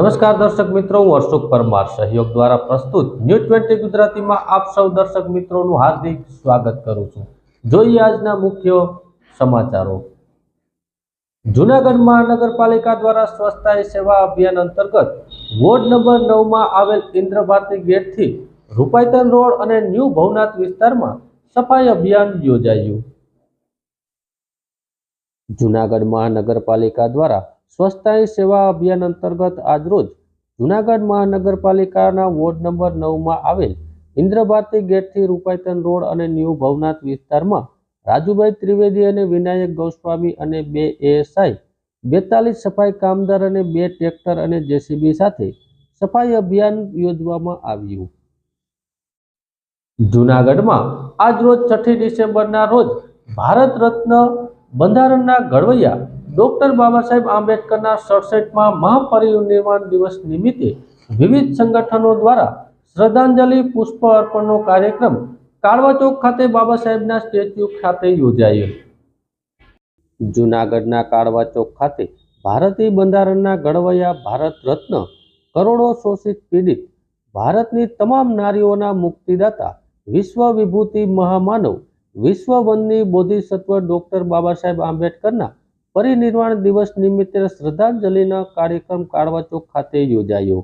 નમસ્કાર દર્શક મિત્રો, હું અશોક પરમાર સહયોગ દ્વારા પ્રસ્તુત ન્યૂઝ ટ્વેન્ટી ગુજરાતીમાં આપ સૌ દર્શક મિત્રોનું હાર્દિક સ્વાગત કરું છું. જોઈએ આજના મુખ્ય સમાચારો. જૂનાગઢ મહાનગરપાલિકા દ્વારા સ્વચ્છતા સેવા અભિયાન અંતર્ગત વોર્ડ નંબર નવમાં આવેલ ઇન્દ્ર ભારતી ગેટથી રૂપાયતન રોડ અને ન્યૂ ભવનાથ વિસ્તારમાં સફાઈ અભિયાન યોજાયું. જૂનાગઢ મહાનગરપાલિકા દ્વારા સ્વચ્છતા સેવા અભિયાન અંતર્ગત આજરોજ જૂનાગઢ મહાનગરપાલિકાના વોર્ડ નંબર નવમાં આવેલ ઇન્દ્રભારતી ગેટથી રૂપાયતન રોડ અને ન્યૂ ભવનાથ વિસ્તારમાં રાજુભાઈ ત્રિવેદી અને વિનાયક ગોસ્વામી અને બે એએસઆઈ, બેતાલીસ સફાઈ કામદાર અને બે ટ્રેક્ટર અને જેસીબી સાથે સફાઈ અભિયાન યોજવામાં આવ્યું. જૂનાગઢમાં આજરોજ છઠ્ઠી ડિસેમ્બરના રોજ ભારત રત્ન બંધારણના ઘડવૈયા ડોક્ટર બાબા સાહેબ આંબેડકરના સડસઠમાં મહાપરિનિર્વાણ દિવસ નિમિત્તે વિવિધ સંગઠનો દ્વારા શ્રદ્ધાંજલિ, પુષ્પ અર્પણનો કાર્યક્રમ કાળવા ચોક ખાતે બાબા સાહેબના સ્ટેચ્યુ ખાતે યોજાયો. જૂનાગઢના કાળવા ચોક ખાતે ભારતીય બંધારણના ઘડવૈયા ભારત રત્ન કરોડો શોષિત પીડિત ભારતની તમામ નારીઓના મુક્તિદાતા વિશ્વ વિભૂતિ મહામાનવ વિશ્વ વનની બોધિસત્વ ડોક્ટર બાબા સાહેબ આંબેડકરના પરિનિર્વાણ દિવસ નિમિત્તે શ્રદ્ધાંજલિના કાર્યક્રમ કાળવા ચોક ખાતે યોજાયો.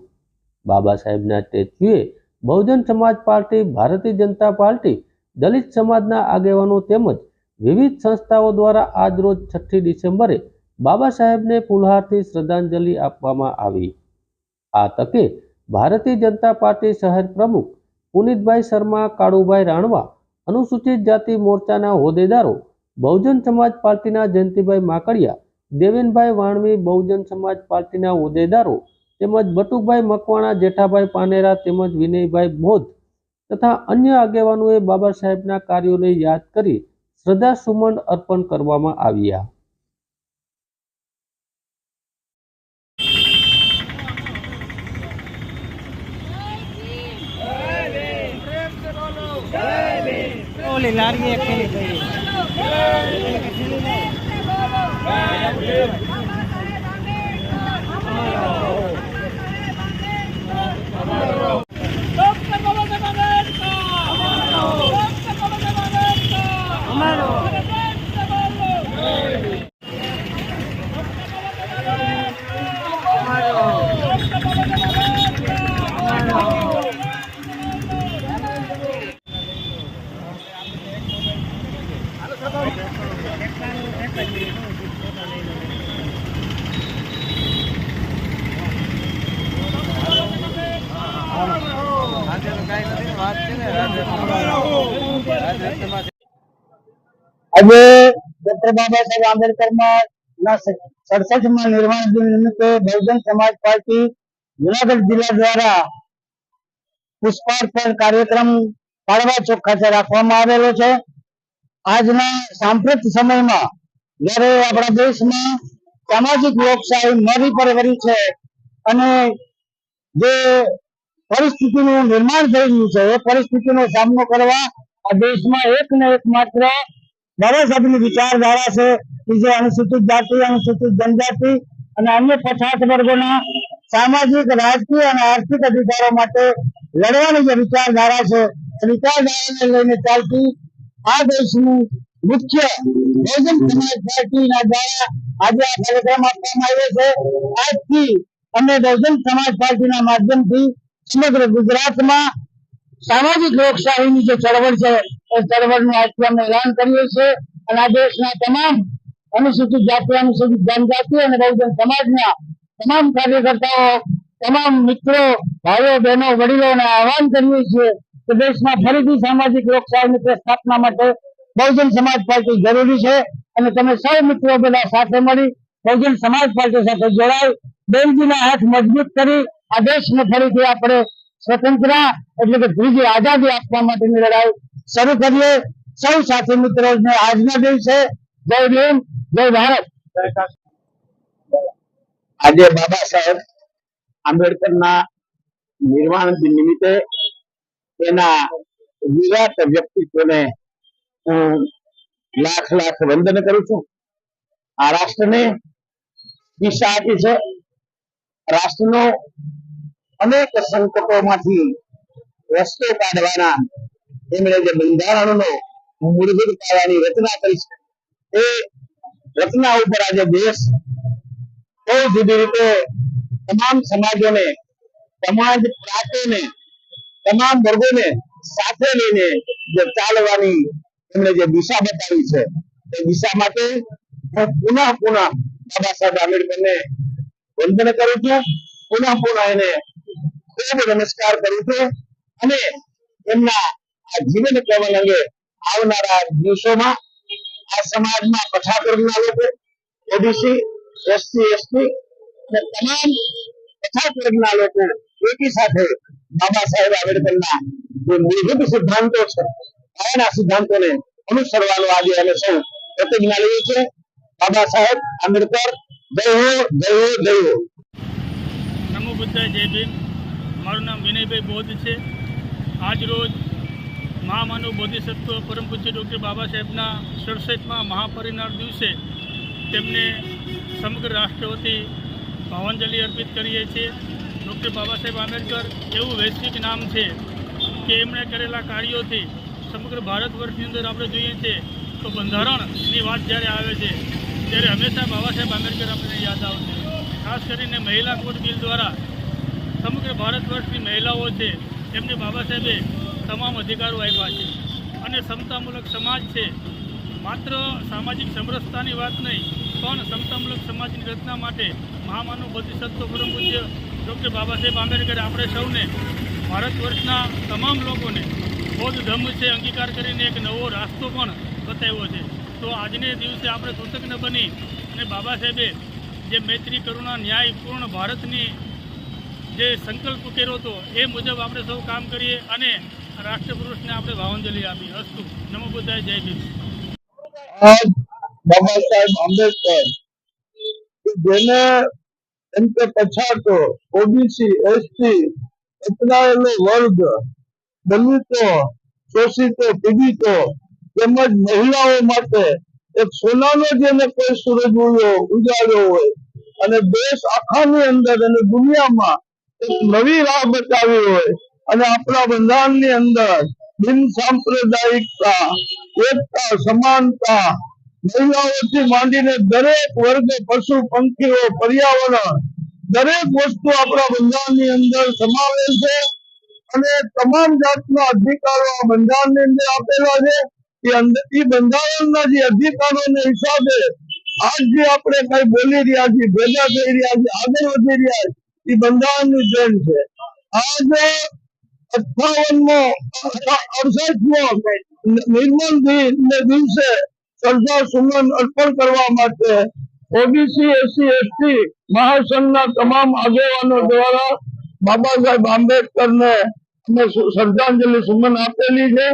બાબા સાહેબના સ્ટેચ્યુએ બહુજન સમાજ પાર્ટી, ભારતીય જનતા પાર્ટી, દલિત સમાજના આગેવાનો તેમજ વિવિધ સંસ્થાઓ દ્વારા આજરોજ છઠ્ઠી ડિસેમ્બરે બાબા સાહેબને ફૂલહારથી શ્રદ્ધાંજલિ આપવામાં આવી. આ તકે ભારતીય જનતા પાર્ટી શહેર પ્રમુખ પુનિતભાઈ શર્મા, કાળુભાઈ રાણવા, અનુસૂચિત જાતિ મોરચાના હોદ્દેદારો બહુજન સમાજ પાર્ટીના જયંતિભાઈ માકડિયા, દેવેનભાઈ વાણવી, બહુજન સમાજ પાર્ટીના હોદ્દેદારો તેમજ બટુભાઈ મકવાણા, જેઠાભાઈ પાનેરા તેમજ વિનયભાઈ બોધ તથા અન્ય આગેવાનોએ બાબા સાહેબના કાર્યોને યાદ કરી શ્રદ્ધા સુમન અર્પણ કરવામાં આવ્યા. ઓલી લારી એક ખેલી ગઈ આજે ડોક્ટર બાબા સાહેબ આંબેડકર ના સડસઠમાં નિર્માણ દિન નિમિત્તે બહુજન સમાજ પાર્ટી જુનાગઢ જિલ્લા દ્વારા પુષ્પાર્પણ કાર્યક્રમ પાડવા ચોખ્ખા રાખવામાં આવેલો છે. આજના સાંપ્રત સમયમાં જયારે આપણા દેશમાં સામાજિક લોકશાહી મરી પર વળી છે અને જે પરિસ્થિતિનું નિર્માણ થઈ રહ્યું છે, એ પરિસ્થિતિનો સામનો કરવા આ દેશમાં એક ને એક માત્ર સાહેબની વિચારધારા છે. જે અનુસૂચિત જાતિ, અનુસૂચિત જનજાતિ અને અન્ય પછાત વર્ગોના સામાજિક, રાજકીય અને આર્થિક અધિકારો માટે લડવાની જે વિચારધારા છે વિચારધારાને લઈને ચાલતી આ દેશની મુખ્ય બહુજન સમાજ પાર્ટીના દ્વારા આજે આ કાર્યક્રમ આપવામાં આવ્યો છે. આજથી અમે બહુજન સમાજ પાર્ટીના માધ્યમથી સમગ્ર ગુજરાતમાં સામાજિક લોકશાહીની જે ચળવળ છે, એ ચળવળનું આજથી અમે એલાન કર્યું છે અને આ દેશના તમામ અનુસૂચિત જાતિ, અનુસૂચિત જનજાતિ અને બહુજન સમાજના તમામ કાર્યકર્તાઓ, તમામ મિત્રો, ભાઈઓ, બહેનો, વડીલોને આહવાન કરીએ છીએ કે દેશમાં ફરીથી સામાજિક લોકશાહીની પ્રસ્થાપના માટે બહુજન સમાજ પાર્ટી જરૂરી છે અને તમે સૌ મિત્રો બધા સાથે મળી બહુજન સમાજ પાર્ટી સાથે જોડાય બેનજીના હાથ મજબૂત કરી આ દેશને ફરીથી આપણે સ્વતંત્ર એટલે કે ત્રીજી આઝાદી આપવા માટેની લડાઈ શરૂ કરીએ. સૌ સાથી મિત્રો આજના દિવસે જય ભીમ, જય ભારત. આજે બાબા સાહેબ આંબેડકરના નિર્વાણ નિમિત્તે તેના વિરાટ વ્યક્તિત્વને હું લાખ લાખ વંદન કરું છું. આ રાષ્ટ્રને દિશા આપી છે. રાષ્ટ્રનો અનેક સંકટોમાંથી રસ્તો કાઢવાના એમણે જે બંધારણનો મૂળભૂત પાયાની રચના કરી છે, એ રચના ઉપર આજે દેશ બહુ જુદી રીતે તમામ સમાજોને, સમાજ પ્રાંતોને, તમામ વર્ગોને સાથે લઈને જે ચાલવાની એમણે જે દિશા બતાવી છે, એ દિશા માટે હું પુનઃ પુનઃ બાબા સાહેબ આંબેડકરને વંદન કરું છું. પુનઃ પુનઃ એને ખૂબ નમસ્કાર કરું છું. અને એમના આ જીવન કેવલ અંગે આવનારા દિવસોમાં આ સમાજમાં પછાત વર્ગના લોકો ઓબીસી, એસસી, એસટી અને તમામ પછાત વર્ગના લોકો એકી સાથે બાબા સાહેબ આંબેડકરના જે મૂળભૂત સિદ્ધાંતો છે, પાયાના સિદ્ધાંતોને અનુસરવાનો આજે અમે સૌ પ્રતિજ્ઞા લઈએ છીએ. બાબા સાહેબ આંબેડકર, જય હો જય હો જય હો. નમો બુદ્ધાય જય ભીમ. મારું નામ વિનયભાઈ બોધ છે. આજ રોજ મહામાનવ બોધિસત્વ પરમ પૂજ્ય ડૉક્ટર બાબા સાહેબના સડસઠમાં મહાપરિનિર્વાણ દિવસે તેમને સમગ્ર રાષ્ટ્ર વતી ભાવાંજલિ અર્પિત કરીએ છીએ. ડૉક્ટર બાબા સાહેબ આંબેડકર એવું વૈશ્વિક નામ છે કે એમણે કરેલા કાર્યોથી સમગ્ર ભારત વર્ષની અંદર આપણે જોઈએ છીએ તો બંધારણની વાત જ્યારે આવે છે, ત્યારે હંમેશા બાબા સાહેબ આંબેડકર આપણને યાદ આવશે. ખાસ કરીને મહિલા કોડ બિલ દ્વારા સમગ્ર ભારત વર્ષની મહિલાઓ છે એમને બાબા સાહેબે તમામ અધિકારો આપ્યા છે. અને સમતામૂલક સમાજ છે, માત્ર સામાજિક સમરસતાની વાત નહીં, પણ સમતામૂલક સમાજની રચના માટે મહામાનવ બધિસત્વ પરમ પૂજ્ય ડૉક્ટર બાબા સાહેબ આંબેડકરે આપણે સૌને ભારત વર્ષના તમામ લોકોને બૌદ્ધ ધર્મ છે અંગીકાર કરીને એક નવો રાસ્તો પણ બતાવ્યો છે. તો આજને દિવસે આપણે કૃતજ્ઞ બની અને બાબા સાહેબે જે મૈત્રી કરુણા ન્યાય પૂર્ણ ભારતની જે સંકલ્પ કર્યો હતો, એ મુજબ આપણે સૌ કામ કરીએ અને રાષ્ટ્રપુરુષને આપણે ભાવાંજલિ આપી અસ્તુ. નમો બુદ્ધાય, જય ભીમ. બાબા સાહેબ આંબેડકર જેને એમ કે પછાતો ઓબીસી, એસટી અપનાયેલો વર્ગ, દલિતો, શોષિતો, પીડિતો તેમજ મહિલાઓ માટે એક સોનાનો જેને કોઈ સૂરજ ઉજાડ્યો હોય અને દેશ આખાની અંદર અને દુનિયામાં નવી રાહ બતાવી હોય અને આપણા બંધારણની અંદર બિન સાંપ્રદાયિકતા, એકતા, સમાનતા, મહિલાઓથી માંડીને દરેક વર્ગ પશુ પંખીઓ, પર્યાવરણ, દરેક વસ્તુ આપણા બંધારણની અંદર સમાવેલ છે અને તમામ જાતના અધિકારો આ બંધારણની અંદર આપેલા છે. એ બંધારણના જે અધિકારોના હિસાબે આજ આપણે કઈ બોલી રહ્યા છીએ, ભેગા થઈ રહ્યા છીએ, આગળ વધી રહ્યા છીએ બંધારણની જેમ છે. આજે અઠાવનમો અડસઠમો નિર્મલ દિન દિવસે સરદાર સુમન અર્પણ કરવા માટે ઓબીસી, એસસી, એસટી મહાસંઘના તમામ આગેવાનો દ્વારા બાબા સાહેબ આંબેડકરને અમે શ્રદ્ધાંજલિ સુમન આપેલી છે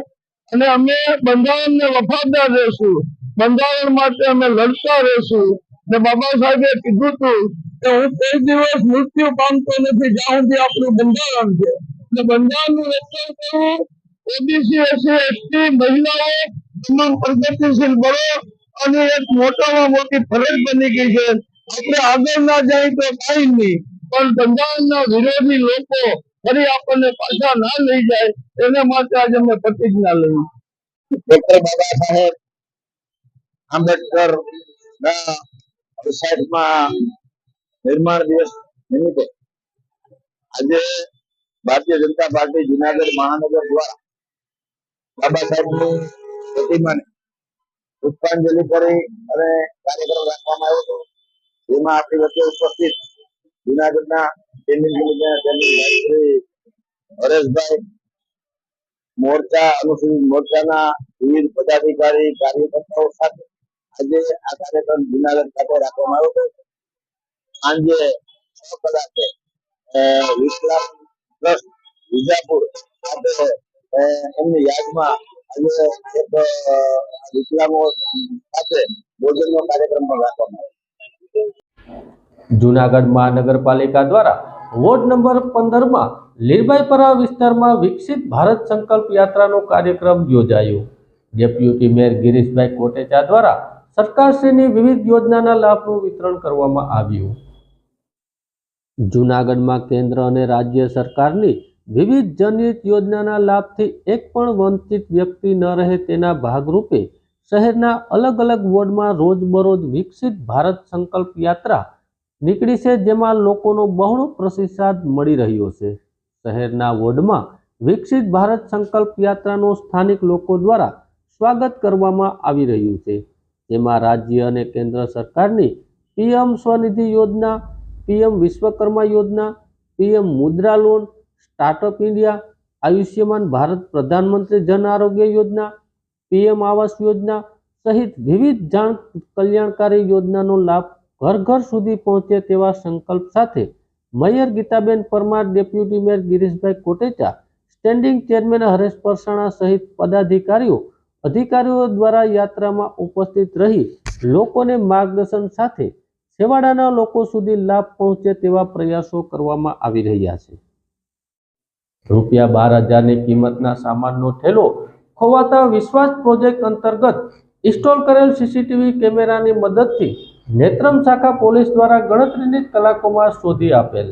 અને અમે બંધારણને વફાદાર રહેશું. બંધારણ માટે અમે લડતા રહેશું. ને બાબા સાહેબે કીધું હતું કે હું કોઈ દિવસ મૃત્યુ પામતો નથી, જ્યાં સુધી આપણું બંધારણ છે. ને બંધારણનું રક્ષણ કરવું ઓબીસી એસી એસટી મહિલાઓ તમામ પ્રગતિશીલ બળો અને એક મોટામાં મોટી ફરજ બની ગઈ છે. આપણે આગળ ના જાય તો કઈ નહીં. પણ બંધારણના વિરોધી લોકો ફરી આપણને પાછા ના લઈ જાય, એના માટે આજે અમે પ્રતિજ્ઞા લઈ. ડોક્ટર બાબા સાહેબ આંબેડકર સાહેબમાં નિર્માણ દિવસ નિમિત્તે આજે ભારતીય જનતા પાર્ટી જુનાગઢ મહાનગર દ્વારા બાબા સાહેબની પ્રતિમાને પુષ્પાંજલિ કરી અને કાર્યક્રમ રાખવામાં આવ્યો હતો. જેમાં આપણી વચ્ચે ઉપસ્થિત જુનાગઢના હરેશભાઈ મોરચા, અનુસૂચિત મોરચાના વિવિધ પદાધિકારી, કાર્યકર્તાઓ સાથે આજે આ કાર્યક્રમ જુનાગઢ ખાતે રાખવામાં આવ્યો હતો. સાંજે કલાકે વિજાપુર એમની યાદમાં આજે સાથે ભોજનનો કાર્યક્રમ પણ રાખવામાં આવ્યો. જુનાગઢ મહાનગરપાલિકા દ્વારા વોર્ડ નંબર પંદરમાં લીરબાઈપરા વિસ્તારમાં વિકસિત ભારત સંકલ્પ યાત્રાનો કાર્યક્રમ યોજાયો. ડેપ્યુટી મેયર ગિરીશભાઈ કોટેચા દ્વારા સરકારશ્રીની વિવિધ યોજનાના લાભનું વિતરણ કરવામાં આવ્યું. જૂનાગઢમાં કેન્દ્ર અને રાજ્ય સરકારની વિવિધ જનહિત યોજનાના લાભથી એક પણ વંચિત વ્યક્તિ ન રહે તેના ભાગરૂપે શહેરના અલગ અલગ વોર્ડમાં રોજબરોજ વિકસિત ભારત સંકલ્પ યાત્રા નીકળી છે, જેમાં લોકોનો બહોળો પ્રતિસાદ મળી રહ્યો છે. શહેરના વોર્ડમાં વિકસિત ભારત સંકલ્પ યાત્રાનું સ્થાનિક લોકો દ્વારા સ્વાગત કરવામાં આવી રહ્યું છે. જેમાં રાજ્ય અને કેન્દ્ર સરકારની પીએમ સ્વનિધિ યોજના, પીએમ વિશ્વકર્મા યોજના, PM Mudra loan, startup India, Ayushman Bharat પ્રધાનમંત્રી જન આરોગ્ય યોજના, પીએમ આવાસ યોજના સહિત વિવિધ જાણ કલ્યાણકારી યોજનાનો લાભ ઘર ઘર સુધી પહોંચે તેવા સંકલ્પ સાથે mayor Geetaben Parmar, deputy mayor Girishbhai Kotecha, standing chairman Haresh Parsana સહિત પદાધિકારીઓ અધિકારીઓ દ્વારા યાત્રામાં ઉપસ્થિત રહી લોકોને માર્ગદર્શન સાથે છેવાડાના લોકો સુધી લાભ પહોંચે તેવા પ્રયાસો કરવામાં આવી રહ્યા છે. રૂપિયા બાર હજારની કિંમતના સામાનનો ઠેલો ખોવાતા વિશ્વાસ પ્રોજેક્ટ અંતર્ગત ઇન્સ્ટોલ કરેલ સીસીટીવી કેમેરાની મદદથી નેત્રમ શાખા પોલીસ દ્વારા ગણતરીની કલાકોમાં શોધી આપેલ.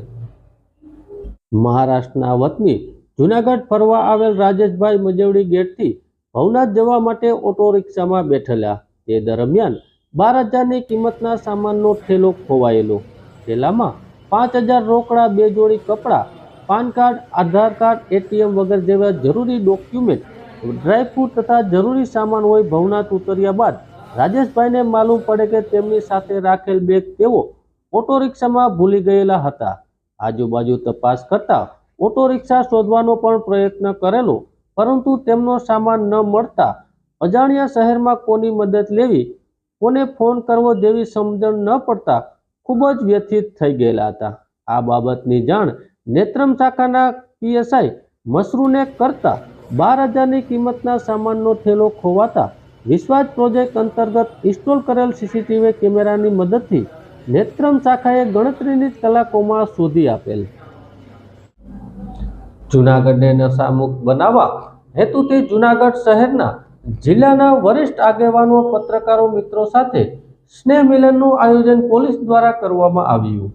મહારાષ્ટ્રના વતની જુનાગઢ ફરવા આવેલ રાજેશભાઈ મજવડી ગેટથી ભવનાથ જવા માટે ઓટો રિક્ષામાં બેઠેલા. તે દરમિયાન બાર હજારની કિંમતના સામાનનો ઠેલો ખોવાયેલો. ઠેલામાં પાંચ હજાર રોકડા, બે જોડી કપડાં, PAN card, Aadhaar card, ATM વગેરે જેવા જરૂરી ડોક્યુમેન્ટ ડ્રાયફ્રૂટ તથા જરૂરી સામાન હોય ભવનાથ ઉતર્યા બાદ રાજેશભાઈને માલુમ પડે કે તેમની સાથે રાખેલ બેગ તેઓ ઓટો રિક્ષામાં ભૂલી ગયેલા હતા. આજુબાજુ તપાસ કરતા ઓટો રિક્ષા શોધવાનો પણ પ્રયત્ન કરેલો પરંતુ તેમનો સામાન ન મળતા અજાણ્યા શહેરમાં કોની મદદ લેવી? કોને ફોન કરવો જેવી સમજણ ન પડતા ખૂબ જ વ્યથિત થઈ ગયેલા હતા. આ બાબતની જાણ નેત્રમ શાખાના પીએસઆઈ મશરૂને કરતા બાર હજારની કિંમતના સામાનનો થેલો ખોવાતા વિશ્વાસ પ્રોજેક્ટ અંતર્ગત ઇન્સ્ટોલ કરેલ સીસીટીવી કેમેરાની મદદથી નેત્રમ શાખાએ ગણતરીની કલાકોમાં શોધી આપેલ. જૂનાગઢને નશામુક્ત બનાવવા હેતુથી જૂનાગઢ શહેરના જિલ્લાના વરિષ્ઠ આગેવાનો, પત્રકારો, મિત્રો સાથે સ્નેહ મિલનનું આયોજન પોલીસ દ્વારા કરવામાં આવ્યું.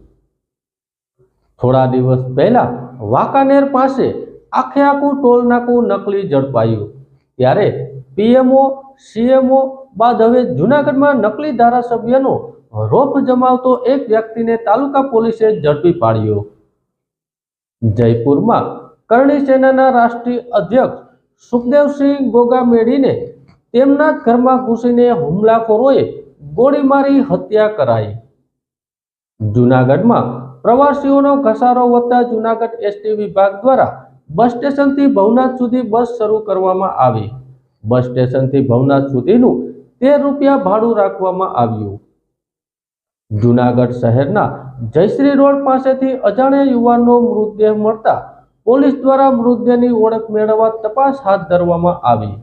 થોડા દિવસ પહેલા વાંકાનેર પાસે આખે આખું ટોલનાકું નકલી ઝડપાયું. ત્યારે પીએમઓ, સીએમઓ બાદ હવે જૂનાગઢમાં નકલી ધારાસભ્યનો રોપ જમાવતો એક વ્યક્તિને તાલુકા પોલીસે ઝડપી પાડ્યો. જયપુરમાં કરણી સેનાના રાષ્ટ્રીય અધ્યક્ષ સુખદેવસિંહ ગોગામેડીને તેમના જ ઘરમાં ઘૂસીને હુમલાખોરોએ ગોળી મારી હત્યા કરાઈ. જૂનાગઢમાં પ્રવાસીઓનો ઘસારો વધતા જૂનાગઢ એસટી વિભાગ દ્વારા બસ સ્ટેશનથી ભવનાથ સુધી બસ શરૂ કરવામાં આવી. બસ સ્ટેશનથી ભવનાથ સુધીનું તેર રૂપિયા ભાડું રાખવામાં આવ્યું. જૂનાગઢ શહેરના જયશ્રી રોડ પાસેથી અજાણ્યા યુવાનનો મૃતદેહ મળતા પોલીસ દ્વારા મૃતદેહની ઓળખ મેળવવા તપાસ હાથ ધરવામાં આવી.